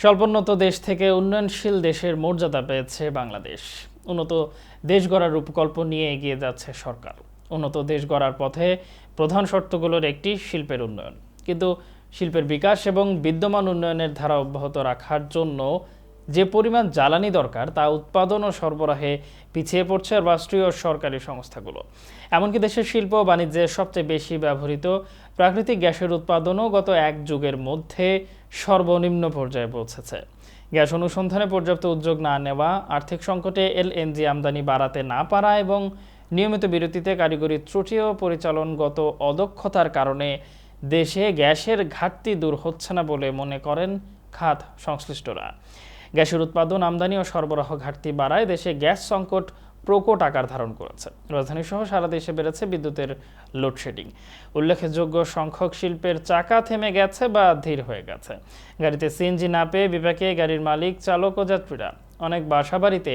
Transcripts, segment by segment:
স্বল্পোন্নত দেশ থেকে উন্নয়নশীল দেশের মর্যাদা পেয়েছে বাংলাদেশ। উন্নত দেশ গড়ার রূপকল্প নিয়ে এগিয়ে যাচ্ছে সরকার। উন্নত দেশ গড়ার পথে প্রধান শর্তগুলোর একটি শিল্পের উন্নয়ন। কিন্তু শিল্পের বিকাশ এবং বিদ্যমান উন্নয়নের ধারা অব্যাহত রাখার জন্য যে পরিমাণ জ্বালানি দরকার তা উৎপাদন ও সরবরাহে পিছিয়ে পড়ছে রাষ্ট্রীয় সরকারি সংস্থাগুলো। এমনকি দেশের শিল্প বাণিজ্যে সবচেয়ে বেশি ব্যবহৃত প্রাকৃতিক গ্যাসের উৎপাদনও গত এক যুগের মধ্যে সর্বনিম্ন পর্যায়ে পৌঁছেছে। গ্যাস অনুসন্ধানে পর্যাপ্ত উদ্যোগ না নেওয়া, আর্থিক সংকটে এলএনজি আমদানি বাড়াতে না পারা এবং নিয়মিত বিরতিতে কারিগরি ত্রুটি ও পরিচালনগত অদক্ষতার কারণে দেশে গ্যাসের ঘাটতি দূর হচ্ছে না বলে মনে করেন খাত সংশ্লিষ্টরা। গ্যাসের উৎপাদন, আমদানি ও সরবরাহ ঘাটতি বাড়ায় দেশে গ্যাস সংকট প্রকট আকার ধারণ করেছে। রাজধানী সহ সারা দেশে বেড়েছে বিদ্যুতের লোডশেডিং উল্লেখযোগ্য সংখ্যক শিল্পের চাকা থেমে গেছে বা ধীর হয়ে গেছে। গাড়িতে সিএনজি না পেয়ে বিপাকে গাড়ির মালিক, চালক ও যাত্রীরা। অনেক বাসাবাড়িতে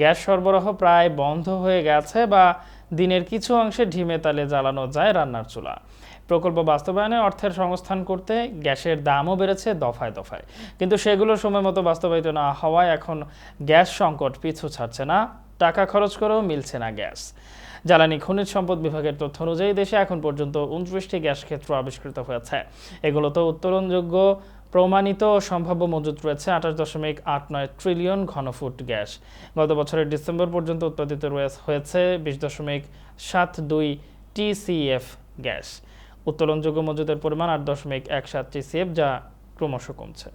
গ্যাস সরবরাহ প্রায় বন্ধ হয়ে গেছে বা দিনের কিছু অংশে ঢিমে তালে জ্বালানো যায় রান্নার চুলা। প্রকল্প বাস্তবায়নে অর্থের সংস্থান করতে গ্যাসের দামও বেড়েছে দফায় দফায়। কিন্তু সেগুলো সময় মতো বাস্তবায়িত না হওয়ায় এখন গ্যাস সংকট পিছু ছাড়ছে না টাকা খরচ করেও মিলছে না গ্যাস। জ্বালানি, খনিজ সম্পদ বিভাগের তথ্য অনুযায়ী দেশে এখন পর্যন্ত উনত্রিশটি গ্যাস ক্ষেত্র আবিষ্কৃত হয়েছে। এগুলোতে উত্তোলনযোগ্য প্রমাণিত সম্ভাব্য মজুত রয়েছে আঠাশ দশমিক আট নয় ট্রিলিয়ন ঘনফুট গ্যাস। গত বছরের ডিসেম্বর পর্যন্ত উৎপাদিত হয়েছে বিশ দশমিক সাত দুই টিসিএফ গ্যাস। উত্তোলনযোগ্য মজুদের পরিমাণ আট দশমিক এক সাত টিসিএফ, যা ক্রমশ কমছে।